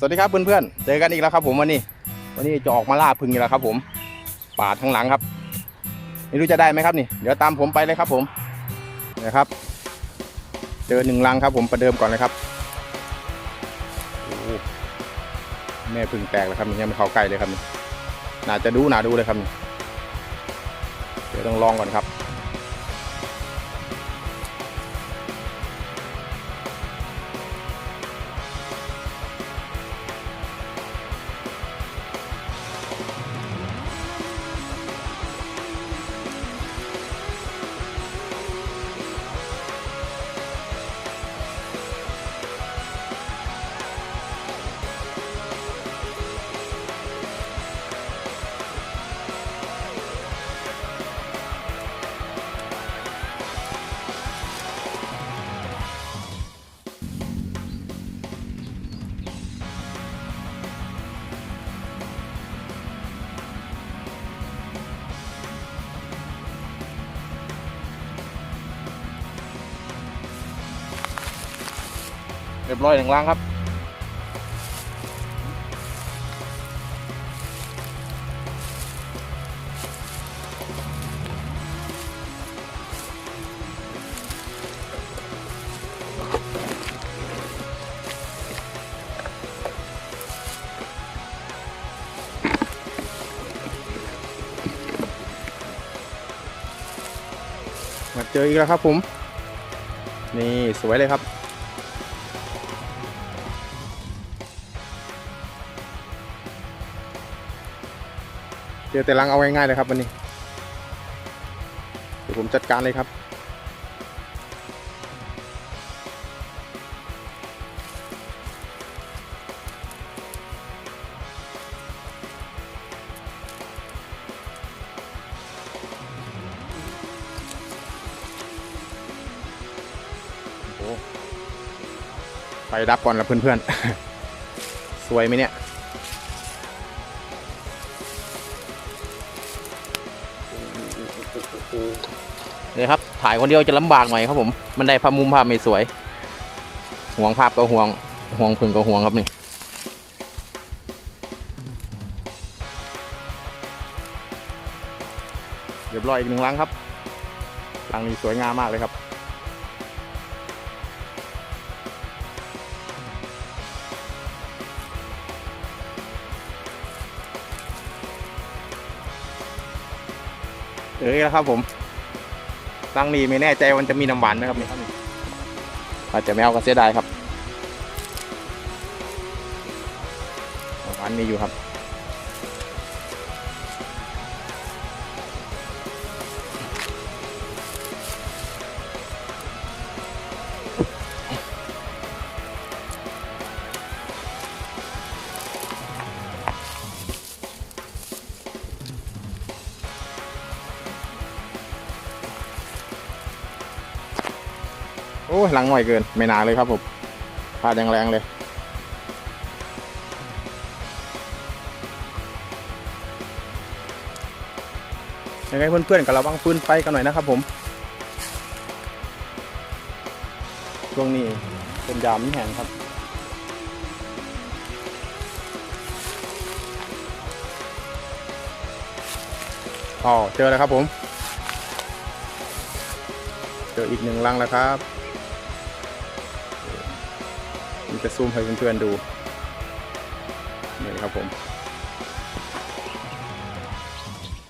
สวัสดีครับเพื่อนๆ เจอกันอีกแล้วครับผมวันนี้ วันนี้จะออกมาล่าพึ่งอีกแล้วครับผม ป่าทั้งหลังครับ ไม่รู้จะได้ไหมครับนี่ เดี๋ยวตามผมไปเลยครับผมนะครับ เจอหนึ่งลังครับผมประเดิมก่อนเลยครับแม่พึ่งแตกแล้วครับยังไม่เข้าใกล้เลยครับนี่น่าจะดูน่าดูเลยครับนี่เดี๋ยวต้องลองก่อนครับ เรียบร้อยหนึ่งลังครับมาเจออีกแล้วครับผม นี่สวยเลยครับ เจอแต่ลังเอาง่ายๆเลยครับวันนี้ เดี๋ยวผมจัดการเลยครับโอ้ไปดับก่อนละเพื่อนๆ สวยไหมเนี่ย นี่ครับ ถ่ายคนเดียวจะลำบากหน่อยครับผม มันได้ภาพมุมภาพไม่สวย ห่วงภาพก็ห่วง ห่วงพึ่งก็ห่วงครับนี่เรียบร้อยอีกหนึ่งลังครับลังนี้สวยงามมากเลยครับ เออแล้วครับผมตั้งนี้ไม่แน่ใจวันจะมีน้ำหวานไหมครับนี่อาจจะไม่เอาก็เสียดายครับน้ำหวานมีอยู่ครับ โอ้ยหลังหน่อยเกิน ไม่นาเลยครับผมพลาดแรงเลย ยังไงเพื่อนๆกับระวังปืนไฟกันหน่อยนะครับผม ช่วงนี้เป็นยามแห้งครับอ๋อเจอแล้วครับผม เจออีกหนึ่งลังแล้วครับ ผมจะซูมให้เพื่อนๆดูนี่ครับผม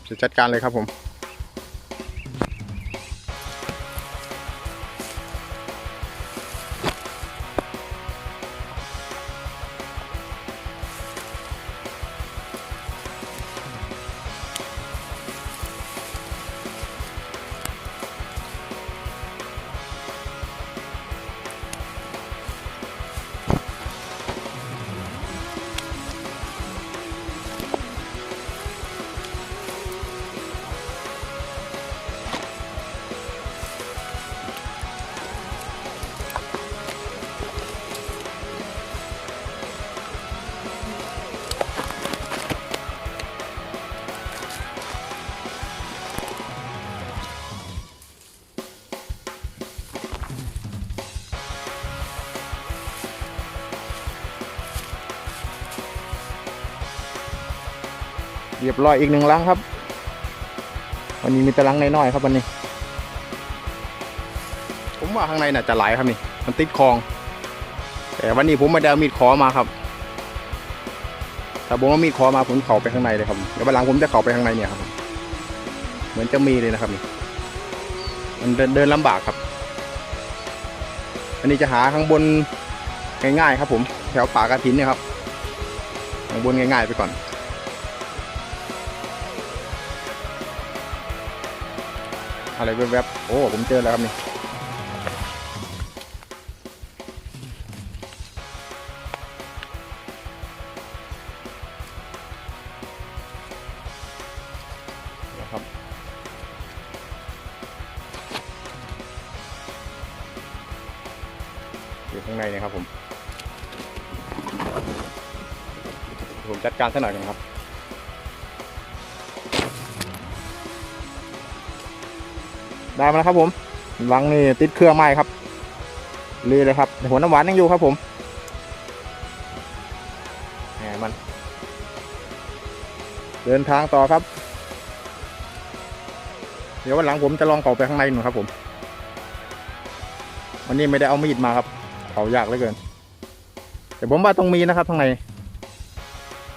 จะจัดการเลยครับผม เรียบร้อยอีกหนึ่งลังครับ วันนี้มีต่ลังน้อยๆครับวันนี้ ผมว่าข้างในน่าจะไหลครับนี่ มันติดคลอง แต่วันนี้ผมม่ได้เอามีดขอมาครับ ถ้าผมามีดขอมาผมเข่าไปข้างในเลยครับ เดี๋ยววันหลังผมจะเข่าไปข้างในเนี่ยครับ เหมือนจะมีเลยนะครับนี่ มันเดินเดินลำบากครับ อันนี้จะหาข้างบนง่ายๆครับ ผม แถวป่ากระถินเนี่ยครับข้างบนง่ายๆไปก่อน อะไรแวบๆโอ้ผมเจอแล้วครับนี่นะครับอยู่ข้างในนะครับผม ผมจัดการสักหน่อยหนึงครับ ได้มาแล้วครับผมลังนี่ติดเครื่องไม้ครับเลยเลยครับแต่หัวน้ำหวานยังอยู่ครับผมแหมมัน เดินทางต่อครับ เดี๋ยววันหลังผมจะลองเข้าไปข้างในหน่อยครับผม วันนี้ไม่ได้เอามีดมาครับเขายากเหลือเกิน แต่ผมว่าต้องมีนะครับข้างใน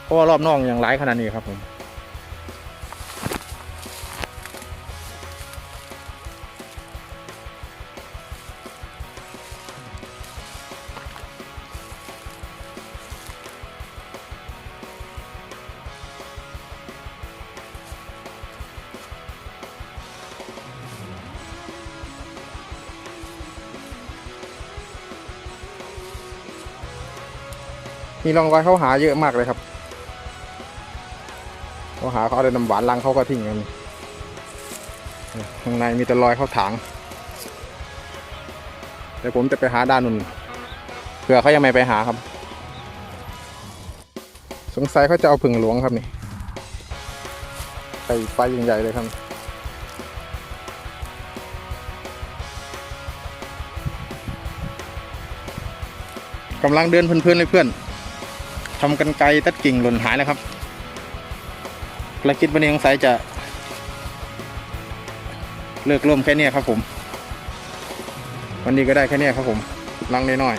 เพราะว่ารอบนอกอย่างไรขนาดนี้ครับผม มีร่องรอยเขาหาเยอะมากเลยครับเขาหาเขาเอาแต่น้ำหวานลังเขาก็ทิ้งกันนี่ข้างในมีแต่รอยเขาถางเดี๋ยวผมจะไปหาด้านนู้นเผื่อเขายังไม่ไปหาครับ สงสัยเขาจะเอาผึ่งหลวงครับนี่ไปไฟใหญ่ๆเลยครับกำลังเดินเพลินๆเลยเพื่อน ทำกันไกลตัดกิ่งหล่นหายแล้วครับภารกิจวันนี้สงสัยจะ เลิกล่มแค่เนี้ยครับผม วันนี้ก็ได้แค่เนี้ยครับผมลังน้อย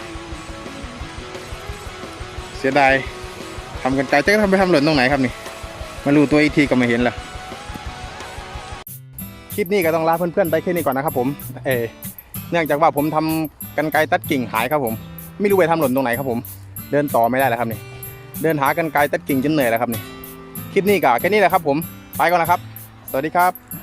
ๆเสียดายทำกันไกลจะทำไปทำหล่นตรงไหนครับนี่มารู้ตัวอีกทีก็ไม่เห็นละคลิปนี้ก็ต้องลาเพื่อนๆไปแค่นี้ก่อนนะครับผม เอเนื่องจากว่าผมทำกันไกลตัดกิ่งหายครับผม ไม่รู้ไปทำหล่นตรงไหนครับผม เดินต่อไม่ได้แล้วครับนี่ เดินหากันไกลตัดกิ่งจนเหนื่อยแล้วครับนี่คลิปนี้ก็แค่นี้แหละครับผมไปก่อนนะครับ สวัสดีครับ